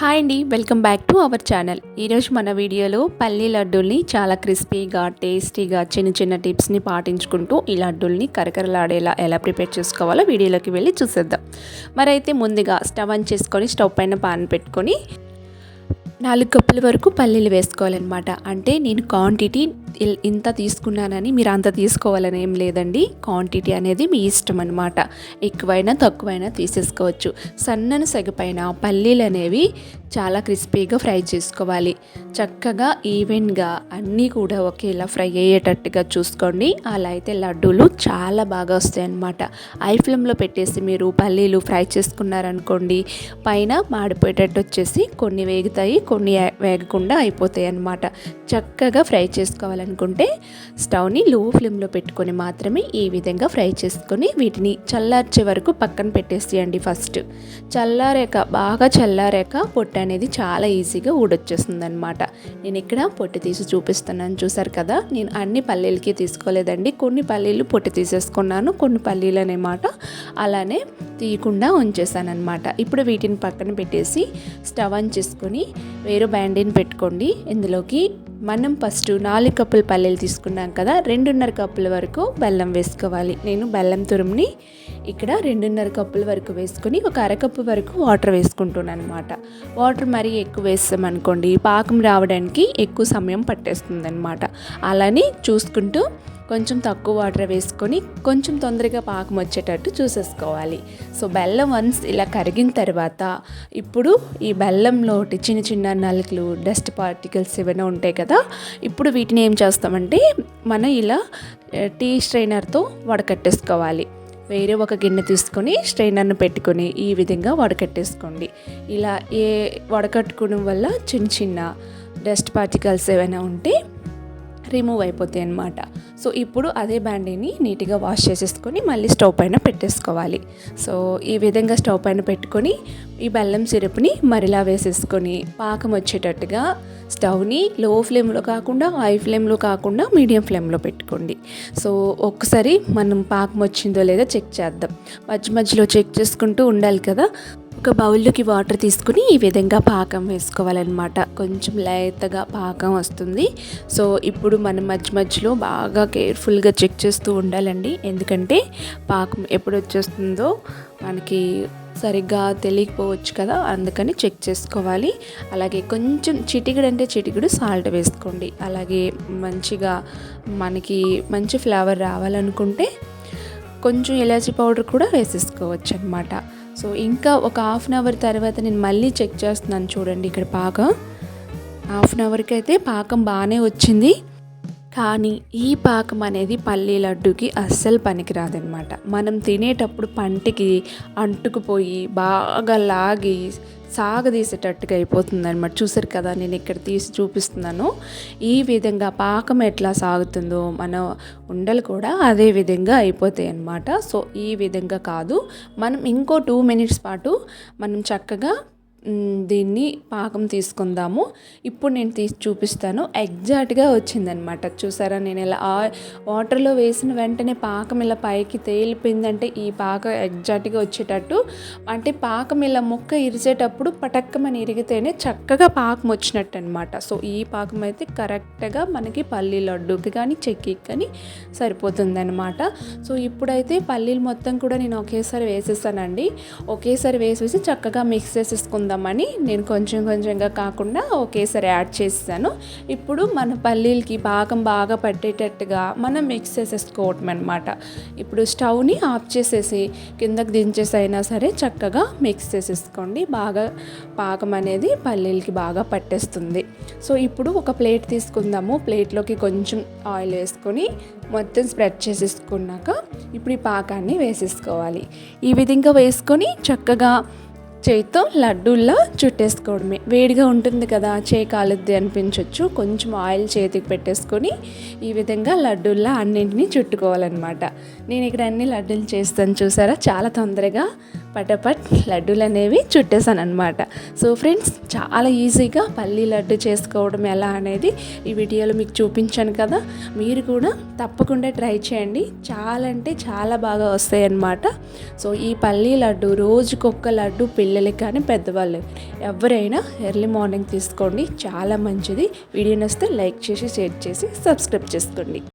Hi అండి welcome back to our channel. ఈరోజు మన వీడియోలో పల్లి లడ్డూల్ని చాలా క్రిస్పీగా టేస్టీగా చిన్న చిన్న టిప్స్ని పాటించుకుంటూ ఈ లడ్డూల్ని కరకరలాడేలా ఎలా ప్రిపేర్ చేసుకోవాలో వీడియోలోకి వెళ్ళి చూసేద్దాం. మరైతే ముందుగా స్టవ్ ఆన్ చేసుకొని స్టవ్ పైన పాన్ పెట్టుకొని నాలుగు కప్పుల వరకు పల్లీలు వేసుకోవాలన్నమాట. అంటే నేను క్వాంటిటీ ఇల్- ఇంత తీసుకున్నానని మీరు అంత తీసుకోవాలని ఏం లేదండి. క్వాంటిటీ అనేది మీ ఇష్టం అనమాట ఎక్కువైనా తక్కువైనా తీసేసుకోవచ్చు. సన్నని సెగపైన పల్లీలు అనేవి చాలా క్రిస్పీగా ఫ్రై చేసుకోవాలి. చక్కగా ఈవెన్గా అన్నీ కూడా ఒకేలా ఫ్రై అయ్యేటట్టుగా చూసుకోండి. అలా అయితే లడ్డూలు చాలా బాగా వస్తాయి అన్నమాట ఐ ఫ్లేమ్లో పెట్టేసి మీరు పల్లీలు ఫ్రై చేసుకున్నారనుకోండి పైన మాడిపోయేటట్టు వచ్చేసి కొన్ని వేగుతాయి కొన్ని వేగకుండా అయిపోతాయి అన్నమాట. చక్కగా ఫ్రై చేసుకోవాలనుకుంటే స్టవ్ని లో ఫ్లేమ్లో పెట్టుకొని మాత్రమే ఈ విధంగా ఫ్రై చేసుకొని వీటిని చల్లార్చే వరకు పక్కన పెట్టేసేయండి ఫస్ట్. చల్లారాక బాగా చల్లారాక పొట్టు అనేది చాలా ఈజీగా ఊడొచ్చేస్తుంది అనమాట నేను ఇక్కడ పొట్టు తీసి చూపిస్తున్నాను చూసారు కదా? నేను అన్ని పల్లీలకి తీసుకోలేదండి. కొన్ని పల్లీలు పొట్టు తీసేసుకున్నాను కొన్ని పల్లీలు అనేమాట అలానే తీయకుండా ఉంచేసాను అనమాట ఇప్పుడు వీటిని పక్కన పెట్టేసి స్టవ్ ఆన్ చేసుకొని వేరు బ్యాండీని పెట్టుకోండి. ఇందులోకి మనం ఫస్ట్ నాలుగు కప్పులు పల్లీలు తీసుకున్నాం కదా రెండున్నర కప్పుల వరకు బెల్లం వేసుకోవాలి. నేను బెల్లం తురుముని ఇక్కడ రెండున్నర కప్పుల వరకు వేసుకొని ఒక అరకప్పు వరకు వాటర్ వేసుకుంటున్నాను అనమాట వాటర్ మరీ ఎక్కువ వేస్తామనుకోండి పాకం రావడానికి ఎక్కువ సమయం పట్టేస్తుంది అనమాట అలానే చూసుకుంటూ కొంచెం తక్కువ వాటర్ వేసుకొని కొంచెం తొందరగా పాకం వచ్చేటట్టు చూసేసుకోవాలి. సో బెల్లం వన్స్ ఇలా కరిగిన తర్వాత ఇప్పుడు ఈ బెల్లంలో చిన్న చిన్న నలుకలు డస్ట్ పార్టికల్స్ ఏమైనా ఉంటాయి కదా ఇప్పుడు వీటిని ఏం చేస్తామంటే మనం ఇలా టీ స్ట్రైనర్తో వడకట్టేసుకోవాలి. వేరే ఒక గిన్నె తీసుకొని స్ట్రైనర్ను పెట్టుకొని ఈ విధంగా వడకట్టేసుకోండి. ఇలా ఏ వడకట్టుకోవడం వల్ల చిన్న చిన్న డస్ట్ పార్టికల్స్ ఏమైనా ఉంటే రిమూవ్ అయిపోతాయి అనమాట సో ఇప్పుడు అదే బ్యాండీని నీట్గా వాష్ చేసేసుకొని మళ్ళీ స్టవ్ పైన పెట్టేసుకోవాలి. సో ఈ విధంగా స్టవ్ పైన పెట్టుకొని ఈ బెల్లం సిరప్ని మరిలా వేసేసుకొని పాకం వచ్చేటట్టుగా స్టవ్ని లో ఫ్లేమ్లో కాకుండా హై ఫ్లేమ్లో కాకుండా మీడియం ఫ్లేమ్లో పెట్టుకోండి. సో ఒక్కసారి మనం పాకం వచ్చిందో లేదో చెక్ చేద్దాం. మధ్య మధ్యలో చెక్ చేసుకుంటూ ఉండాలి కదా. ఒక బౌల్లోకి వాటర్ తీసుకుని ఈ విధంగా పాకం వేసుకోవాలన్నమాట. కొంచెం లేతగా పాకం వస్తుంది. సో ఇప్పుడు మనం మధ్య మధ్యలో బాగా కేర్ఫుల్గా చెక్ చేస్తూ ఉండాలండి. ఎందుకంటే పాకం ఎప్పుడు వచ్చేస్తుందో మనకి సరిగ్గా తెలియకపోవచ్చు కదా అందుకని చెక్ చేసుకోవాలి. అలాగే కొంచెం చిటికిడు అంటే చిటికిడు సాల్ట్ వేసుకోండి. అలాగే మంచిగా మనకి మంచి ఫ్లేవర్ రావాలనుకుంటే కొంచెం ఇలాచీ పౌడర్ కూడా వేసేసుకోవచ్చు అనమాట సో ఇంకా ఒక హాఫ్ అన్ అవర్ తర్వాత నేను మళ్ళీ చెక్ చేస్తున్నాను చూడండి ఇక్కడ పాక. హాఫ్ అన్ అవర్కి అయితే పాకం బాగానే వచ్చింది. కానీ ఈ పాకం అనేది పల్లీ లడ్డుకి అస్సలు పనికిరాదనమాట మనం తినేటప్పుడు పంటికి అంటుకుపోయి బాగా లాగి సాగదీసేటట్టుగా అయిపోతుంది అనమాట చూసారు కదా నేను ఇక్కడ తీసి చూపిస్తున్నాను. ఈ విధంగా పాకం ఎట్లా సాగుతుందో మన ఉండలు కూడా అదే విధంగా అయిపోతాయి అన్నమాట సో ఈ విధంగా కాదు. మనం ఇంకో టూ మినిట్స్ పాటు మనం చక్కగా దీన్ని పాకం తీసుకుందాము. ఇప్పుడు నేను తీసి చూపిస్తాను. ఎగ్జాక్ట్గా వచ్చిందనమాట చూసారా? నేను ఇలా వాటర్లో వేసిన వెంటనే పాకం ఇలా పైకి తేలిపోయిందంటే ఈ పాకం ఎగ్జాక్ట్గా వచ్చేటట్టు. అంటే పాకం ఇలా ముక్క ఇరిచేటప్పుడు పటక్కమని ఇరిగితేనే చక్కగా పాకం వచ్చినట్టు అనమాట సో ఈ పాకం అయితే కరెక్ట్గా మనకి పల్లీ లడ్డూకి కానీ చెక్కి కానీ సరిపోతుందనమాట సో ఇప్పుడైతే పల్లీలు మొత్తం కూడా నేను ఒకేసారి వేసేసానండి. ఒకేసారి వేసేసి చక్కగా మిక్స్ చేసేసుకుందాం. చేసేసుకుందామని నేను కొంచెం కొంచెంగా కాకుండా ఒకేసారి యాడ్ చేసాను ఇప్పుడు మన పల్లీలకి పాకం బాగా పట్టేటట్టుగా మనం మిక్స్ చేసేసుకోవటం అనమాట ఇప్పుడు స్టవ్ని ఆఫ్ చేసేసి కిందకి దించేసి అయినా సరే చక్కగా మిక్స్ చేసేసుకోండి. బాగా పాకం అనేది పల్లీలకి బాగా పట్టేస్తుంది. సో ఇప్పుడు ఒక ప్లేట్ తీసుకుందాము. ప్లేట్లోకి కొంచెం ఆయిల్ వేసుకొని మొత్తం స్ప్రెడ్ చేసేసుకున్నాక ఇప్పుడు ఈ పాకాన్ని వేసేసుకోవాలి. ఈ విధంగా వేసుకొని చక్కగా చేతితో లడ్డూల్లా చుట్టేసుకోవడమే. వేడిగా ఉంటుంది కదా చేయి కాలుద్ది అనిపించవచ్చు కొంచెం ఆయిల్ చేతికి పెట్టేసుకొని ఈ విధంగా లడ్డూల్లా అన్నింటినీ చుట్టుకోవాలన్నమాట. నేను ఇక్కడ అన్ని లడ్డూలు చేస్తాను చూసారా? చాలా తొందరగా పటపట్ లడ్డూలు అనేవి చుట్టేసాను అనమాట సో ఫ్రెండ్స్ చాలా ఈజీగా పల్లీ లడ్డు చేసుకోవడం ఎలా అనేది ఈ వీడియోలో మీకు చూపించాను కదా. మీరు కూడా తప్పకుండా ట్రై చేయండి. చాలా అంటే చాలా బాగా వస్తాయి అన్నమాట సో ఈ పల్లీ లడ్డు రోజుకొక్క లడ్డు పిల్ల పిల్లలకి కానీ పెద్దవాళ్ళు ఎవరైనా ఎర్లీ మార్నింగ్ తీసుకోండి. చాలా మంచిది. వీడియో నచ్చితే లైక్ చేసి షేర్ చేసి సబ్స్క్రైబ్ చేసుకోండి.